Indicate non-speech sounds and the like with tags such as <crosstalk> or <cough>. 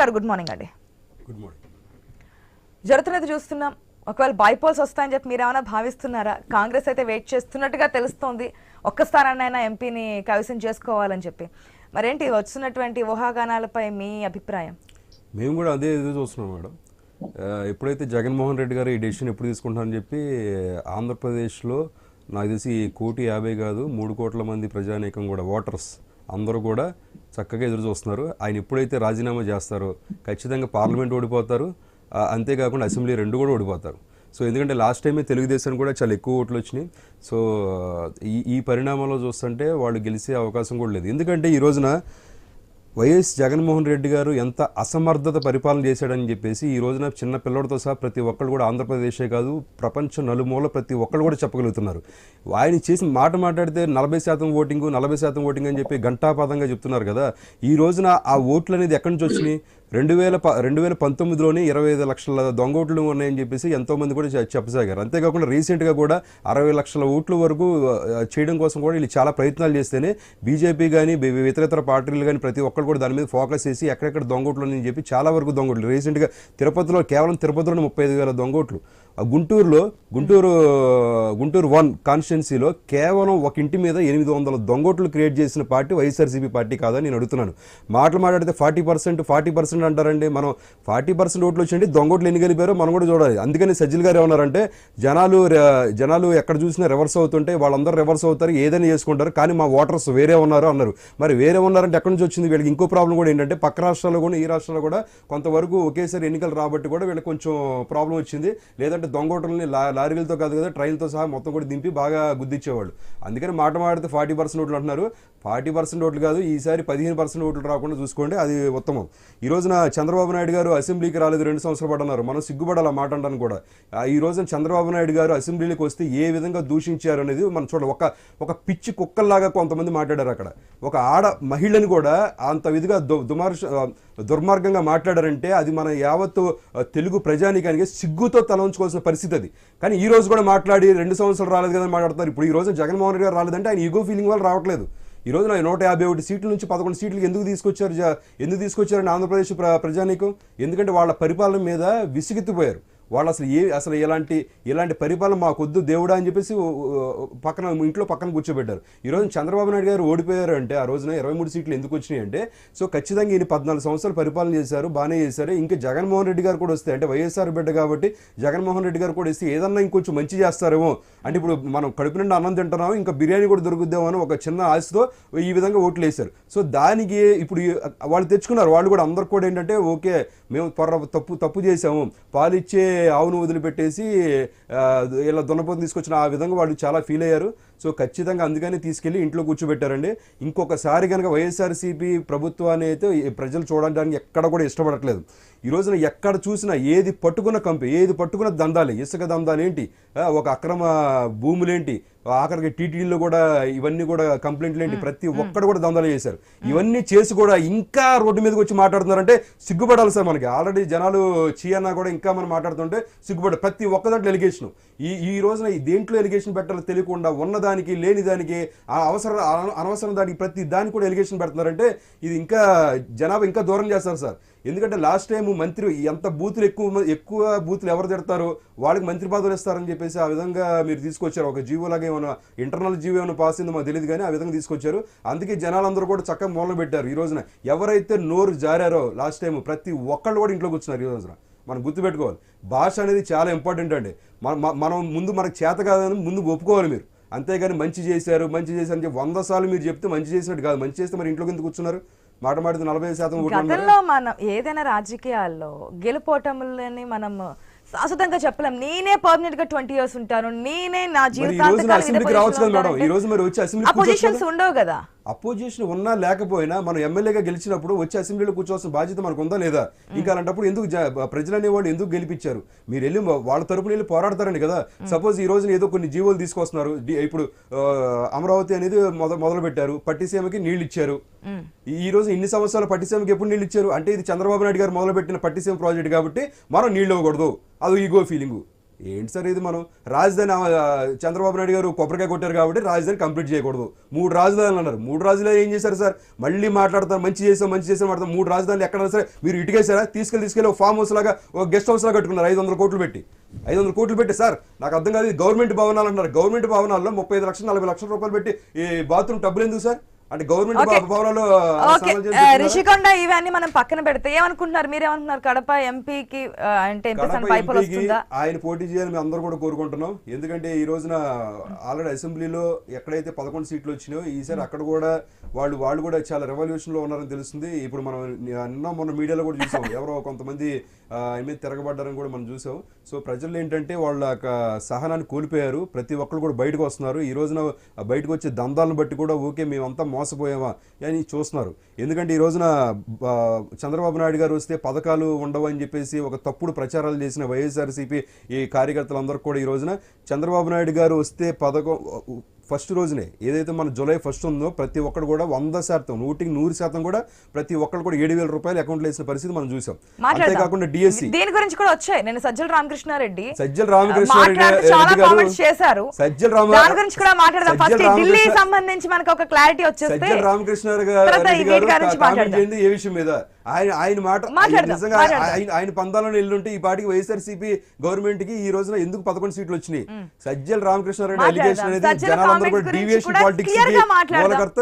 గారు good morning అండి. Good morning. జరుగుతున్నది చూస్తున్నాం. ఒకవేళ బైపోల్స్ వస్తాయని చెప్పి మీరు ఏమైనా భావిస్తున్నారా? కాంగ్రెస్ అయితే వెయిట్ చేస్తున్నట్టుగా తెలుస్తోంది. ఒక్క స్థానాన్నైనా ఎంపీని కవిసం చేసుకోవాలని చెప్పి. మరేంటి వస్తున్నటువంటి ఊహాగానాలపై మీ అభిప్రాయం? మేము కూడా అదే ఎదురు చూస్తున్నాం మేడం. ఎప్పుడైతే జగన్మోహన్ రెడ్డి గారు ఈ డెసిషన్ ఎప్పుడు తీసుకుంటారని చెప్పి ఆంధ్రప్రదేశ్లో నాకు తెలిసి కోటి యాభై కాదు మూడు కోట్ల మంది ప్రజానీకం కూడా ఓటర్స్ అందరూ కూడా చక్కగా ఎదురు చూస్తున్నారు. ఆయన ఎప్పుడైతే రాజీనామా చేస్తారో ఖచ్చితంగా పార్లమెంట్ ఓడిపోతారు. అంతేకాకుండా అసెంబ్లీ రెండు కూడా ఓడిపోతారు. సో ఎందుకంటే లాస్ట్ టైమే తెలుగుదేశం కూడా చాలా ఎక్కువ ఓట్లు వచ్చినాయి. సో ఈ ఈ పరిణామాల్లో చూస్తుంటే వాళ్ళు గెలిచే అవకాశం కూడా లేదు. ఎందుకంటే ఈ రోజున వైఎస్ జగన్మోహన్ రెడ్డి గారు ఎంత అసమర్థత పరిపాలన చేశాడని చెప్పేసి ఈ రోజున చిన్న పిల్లడితో సహా ప్రతి ఒక్కరు కూడా ఆంధ్రప్రదేశే కాదు ప్రపంచం నలుమూల ప్రతి ఒక్కరు కూడా చెప్పగలుగుతున్నారు. ఆయన చేసిన మాట మాట్లాడితే నలభై శాతం ఓటింగ్ నలభై శాతం ఓటింగ్ అని చెప్పి గంటాపాతంగా చెప్తున్నారు కదా. ఈ రోజున ఆ ఓట్లు అనేది ఎక్కడి నుంచి వచ్చినాయి? రెండు వేల ప రెండు వేల పంతొమ్మిదిలోనే ఇరవై ఐదు లక్షల దొంగ ఓట్లు ఉన్నాయని చెప్పేసి ఎంతోమంది కూడా చెప్పసాగారు. అంతేకాకుండా రీసెంట్గా కూడా అరవై లక్షల ఓట్ల వరకు చేయడం కోసం కూడా వీళ్ళు చాలా ప్రయత్నాలు చేస్తేనే బీజేపీ కానీ ఇతరేతర పార్టీలు కానీ ప్రతి ఒక్కరు కూడా దాని మీద ఫోకస్ చేసి ఎక్కడెక్కడ దొంగ ఓట్లు అని చెప్పి చాలా వరకు దొంగ ఓట్లు రీసెంట్గా తిరుపతిలో కేవలం తిరుపతిలోనే ముప్పై ఐదు వేల దొంగ ఓట్లు గుంటూరులో గుంటూరు గుంటూరు వన్ కాన్స్టిట్యున్సీలో కేవలం ఒక ఇంటి మీద ఎనిమిది వందల దొంగోట్లు క్రియేట్ చేసిన పార్టీ వైఎస్ఆర్సీపీ పార్టీ కాదని నేను అడుగుతున్నాను. మాటలు మాట్లాడితే ఫార్టీ పర్సెంట్ ఫార్టీ పర్సెంట్ అంటారండి. మనం ఫార్టీ పర్సెంట్ ఓట్లు వచ్చండి దొంగోట్లు ఎన్ని గెలిపారో మనం కూడా చూడాలి. అందుకని సజ్జల్ గారు ఏమన్నారంటే జనాలు జనాలు ఎక్కడ చూసినా రివర్స్ అవుతుంటే వాళ్ళందరూ రివర్స్ అవుతారు ఏదైనా చేసుకుంటారు కానీ మా ఓటర్స్ వేరే ఉన్నారు అన్నారు. మరి వేరే ఉన్నారంటే ఎక్కడి నుంచి వచ్చింది? వీళ్ళకి ఇంకో ప్రాబ్లం కూడా ఏంటంటే పక్క రాష్ట్రాల్లో కూడా ఈ రాష్ట్రాల్లో కూడా కొంతవరకు ఒకేసారి ఎన్నికలు రాబట్టి కూడా వీళ్ళకి కొంచెం ప్రాబ్లం వచ్చింది. లేదంటే దొంగోటల్ని లారీలతో కాదు కదా ట్రైన్తో సహా మొత్తం కూడా దింపి బాగా గుద్దిచ్చేవాళ్ళు. అందుకని మాట మాడితే ఫార్టీ పర్సెంట్ ఓట్లు అంటున్నారు. ఫార్టీ పర్సెంట్ ఓట్లు కాదు ఈసారి పదిహేను పర్సెంట్ ఓట్లు రాకుండా చూసుకోండి అది ఉత్తమం. ఈ రోజున చంద్రబాబు నాయుడు గారు అసెంబ్లీకి రాలేదు రెండు సంవత్సరాలు పడన్నారు మనం సిగ్గుపడాలి మాట అంటాను కూడా. ఈ రోజున చంద్రబాబు నాయుడు గారు అసెంబ్లీకి వస్తే ఏ విధంగా దూషించారు అనేది మనం చూడాలి. ఒక ఒక పిచ్చి కుక్కల్లాగా కొంతమంది మాట్లాడారు అక్కడ. ఒక ఆడ మహిళని కూడా అంత విధిగా దు దుమార్ష దుర్మార్గంగా మాట్లాడారంటే అది మన యావత్తు తెలుగు ప్రజానికానికి సిగ్గుతో తల ఉంచుకోవాల్సిన పరిస్థితి అది. కానీ ఈ రోజు కూడా మాట్లాడి రెండు సంవత్సరాలు రాలేదు కదా అని మాట్లాడుతున్నారు. ఇప్పుడు ఈ రోజు జగన్మోహన్ రెడ్డి గారు రాలేదంటే ఆయన ఈగో ఫీలింగ్ వల్ల రావట్లేదు. ఈ రోజున నూట యాభై ఒకటి సీట్ల నుంచి పదకొండు సీట్లకు ఎందుకు తీసుకొచ్చారు ఎందుకు తీసుకొచ్చారని ఆంధ్రప్రదేశ్ ప్ర ప్రజానీకం? ఎందుకంటే వాళ్ళ పరిపాలన మీద విసిగెత్తిపోయారు. వాళ్ళు అసలు ఏ అసలు ఎలాంటి ఇలాంటి పరిపాలన మాకొద్దు దేవుడా అని చెప్పేసి పక్కన ఇంట్లో పక్కన కూర్చోబెట్టారు. ఈరోజు చంద్రబాబు నాయుడు గారు ఓడిపోయారు అంటే ఆ రోజున ఇరవై మూడు సీట్లు ఎందుకు వచ్చినాయి అంటే సో ఖచ్చితంగా ఈయన పద్నాలుగు సంవత్సరాలు పరిపాలన చేశారు బాగానే చేశారు. ఇంకా జగన్మోహన్ రెడ్డి గారు కూడా వస్తే అంటే వైఎస్ఆర్ బిడ్డ కాబట్టి జగన్మోహన్ రెడ్డి గారు కూడా వస్తే ఏదన్నా ఇంకొంచెం మంచి చేస్తారేమో. అంటే ఇప్పుడు మనం కడుపు నుండి అన్నం తింటున్నాము ఇంకా బిర్యానీ కూడా దొరుకుద్దామో అని ఒక చిన్న ఆశతో ఈ విధంగా ఓట్లు వేశారు సో దానికి ఇప్పుడు వాళ్ళు తెచ్చుకున్నారు. వాళ్ళు కూడా అందరు కూడా ఏంటంటే ఓకే మేము పొర తప్పు తప్పు చేసాము పాలిచ్చే ఆవును వదిలిపెట్టేసి ఇలా దున్నపోతు తీసుకొచ్చిన ఆ విధంగా వాళ్ళు చాలా ఫీల్ అయ్యారు. సో ఖచ్చితంగా అందుకని తీసుకెళ్ళి ఇంట్లో కూర్చోబెట్టారండి. ఇంకొకసారి కనుక వైఎస్ఆర్సీపీ ప్రభుత్వాన్ని అయితే ప్రజలు చూడడానికి ఎక్కడ కూడా ఇష్టపడట్లేదు. ఈ రోజున ఎక్కడ చూసినా ఏది పట్టుకున్న కంపె ఏది పట్టుకున్న దందాలు ఇసుక దందాలు ఏంటి? ఆ, ఒక అక్రమ భూములేంటి? ఆఖరికి టీటీడీలో కూడా ఇవన్నీ కూడా కంప్లైంట్లు ఏంటి? ప్రతి ఒక్కడు కూడా దందాలు చేశారు. ఇవన్నీ చేసి కూడా ఇంకా రోడ్డు మీదకి వచ్చి మాట్లాడుతున్నారంటే సిగ్గుపడాలి సార్ మనకి. ఆల్రెడీ జనాలు చీ అన్నా కూడా ఇంకా మనం మాట్లాడుతుంటే సిగ్గుపడ ప్రతి ఒక్క దాంట్లో ఎలిగేషన్. ఈ ఈ రోజున దేంట్లో ఎలిగేషన్ పెట్టాలో తెలియకుండా ఉన్నదానికి లేని దానికి ఆ అవసరం అన- అనవసరం దానికి ప్రతి దానికి కూడా ఎలిగేషన్ పెడుతున్నారంటే ఇది ఇంకా జనాభా ఇంకా దూరం చేస్తారు సార్. ఎందుకంటే లాస్ట్ టైం మంత్రి ఎంత బూతులు ఎక్కువ ఎక్కువ బూతులు ఎవరు తిడతారో? వాళ్ళకి మంత్రి పదవులు ఇస్తారని చెప్పేసి ఆ విధంగా మీరు తీసుకొచ్చారు. ఒక జీవో లాగా ఏమైనా ఇంటర్నల్ జీవో ఏమైనా పాస్ అయిందో మాకు తెలియదు కానీ ఆ విధంగా తీసుకొచ్చారు. అందుకే జనాలందరూ కూడా చక్కగా మూలన పెట్టారు. ఈ రోజున ఎవరైతే నోరు జారారో లాస్ట్ టైం ప్రతి ఒక్కళ్ళు కూడా ఇంట్లో కూర్చున్నారు ఈ రోజున. మనం గుర్తుపెట్టుకోవాలి. భాష అనేది చాలా ఇంపార్టెంట్ అండి. మన- మనం ముందు మనకు చేత కాదని ముందు ఒప్పుకోవాలి మీరు. అంతేగాని మంచి చేశారు మంచి చేశారు అని చెప్పి వంద సార్లు మీరు చెప్తే మంచి చేసినట్టు కాదు. మంచి చేస్తే మరి ఇంట్లో కింద కూర్చున్నారు. మాట మాడితే నలభై శాతం. గతంలో మనం ఏదైనా రాజకీయాల్లో గెలుపోటములని మనం శాశ్వతంగా చెప్పలేం. నేనే పర్మనెంట్గా ట్వంటీ ఇయర్స్ ఉంటాను. నేనే నా అసెంబ్లీకి రావచ్చు కదా మేడం. ఈ రోజు మరి వచ్చి అసెంబ్లీ పొజిషన్స్ ఉండవు కదా. అపోజిషన్ ఉన్నా లేకపోయినా మనం ఎమ్మెల్యేగా గెలిచినప్పుడు వచ్చి అసెంబ్లీలో కూర్చోవాల్సిన బాధ్యత మనకు ఉందా లేదా? ఇంకా అలాంటప్పుడు ఎందుకు ప్రజలు అనేవాళ్ళు ఎందుకు గెలిపించారు? మీరు వెళ్ళి వాళ్ళ తరపున వెళ్ళి పోరాడతారని కదా. సపోజ్ ఈ రోజున ఏదో కొన్ని జీవోలు తీసుకొస్తున్నారు. ఇప్పుడు అమరావతి అనేది మొదలు పెట్టారు పట్టిసీమకి నీళ్ళు ఇచ్చారు ఈ- రోజు ఇన్ని సంవత్సరాలు పట్టిసీమకి ఎప్పుడు నీళ్ళు ఇచ్చారు అంటే ఇది చంద్రబాబు నాయుడు గారు మొదలుపెట్టిన పట్టిసీమ ప్రాజెక్ట్ కాబట్టి మనం నీళ్ళు ఇవ్వకూడదు. అది ఈగో ఫీలింగ్. ఏంటి సార్ ఇది మనం? రాజధాని చంద్రబాబు నాయుడు గారు కొబ్బరికాయ కొట్టారు కాబట్టి రాజధాని కంప్లీట్ చేయకూడదు. మూడు రాజధానులు అన్నారు. మూడు రాజధానులు ఏం చేశారు సార్? మళ్ళీ మాట్లాడతారు మంచి చేసాం మంచి చేసాం మాట్లాడతాం మూడు రాజధానులు ఎక్కడైనా సరే మీరు ఇటుకేసారా తీసుకెళ్ళి తీసుకెళ్ళి ఒక ఫామ్ హౌస్ లాగా ఒక గెస్ట్ హౌస్ లాగా కట్టుకున్నారు. ఐదు వందల కోట్లు పెట్టి. ఐదు వందల కోట్లు పెట్టి సార్ నాకు అర్థం కాదు. గవర్నమెంట్ భవనాలు అంటారు గవర్నమెంట్ భవనాల్లో ముప్పై ఐదు లక్షలు నలభై లక్షల రూపాయలు పెట్టి ఈ బాత్రూమ్ డబ్బులు ఎందుకు సార్? అంటే గవర్నమెంట్. భవనాలు రిషికొండ ఇవన్నీ మనం పక్కన పెడితే ఏమనుకుంటున్నారు? మీరేమనుకుంటున్నారు? కడప ఎంపీకి అంటే ఎంపీ వస్తుందా? ఆయన పోటీ చేయాలని మేము అందరూ కూడా కోరుకుంటున్నాం. ఎందుకంటే ఈ రోజున ఆల్రెడీ అసెంబ్లీలో ఎక్కడైతే పదకొండు సీట్లు వచ్చినాయో ఈసారి అక్కడ కూడా వాళ్ళు వాళ్ళు కూడా చాలా రెవల్యూషన్లో ఉన్నారని తెలుస్తుంది. ఇప్పుడు మనం నిన్న మొన్న మీడియాలో కూడా చూసాం. <laughs> ఎవరో కొంతమంది మీద తిరగబడ్డారని కూడా మనం చూసాం. సో ప్రజలు ఏంటంటే వాళ్ళ సహనాన్ని కోల్పోయారు. ప్రతి ఒక్కరు కూడా బయటకు వస్తున్నారు. ఈ రోజున బయటకు వచ్చే దందాలను బట్టి కూడా ఓకే మేమంతా మోసపోయావా అని చూస్తున్నారు. ఎందుకంటే ఈ రోజున చంద్రబాబు నాయుడు గారు వస్తే పథకాలు ఉండవు అని చెప్పేసి ఒక తప్పుడు ప్రచారాలు చేసిన వైఎస్ఆర్సీపీ ఈ కార్యకర్తలందరూ కూడా ఈ రోజున చంద్రబాబు నాయుడు గారు వస్తే పథకం ఫస్ట్ రోజునే ఏదైతే మన జూలై ఫస్ట్ ఉందో ప్రతి ఒక్కరు కూడా వంద శాతం నూటికి నూరు శాతం కూడా ప్రతి ఒక్కరు కూడా ఏడు వేల రూపాయలు అకౌంట్లో వేసిన పరిస్థితి మనం చూసాం. అంతేకాకుండా డిఎస్సి దీని గురించి కూడా వచ్చాయి. నేను సజ్జల రామకృష్ణారెడ్డి సజ్జల రామకృష్ణారెడ్డి చేశారు. సజ్జల రామ దాని గురించి కూడా మాట్లాడదాం. ఫస్ట్ ఢిల్లీ సంబంధించి మనకు ఒక క్లారిటీ వచ్చేస్తే సజ్జల రామకృష్ణ తర్వాత రెడ్డి ఈ గారు ఏ విషయం మీద? ఆయన ఆయన మాట నిజంగా. ఆయన ఆయన పందాలను ఎల్లుంటే ఈ పాటికి వైఎస్ఆర్సీపీ గవర్నమెంట్కి ఈ రోజున ఎందుకు పదకొండు సీట్లు వచ్చినాయి సజ్జల రామకృష్ణారెడ్డి. అలిగేషన్ అనేది జనాలందరూ కూడా డీవియేషన్ పాలిటిక్స్. మూలకర్త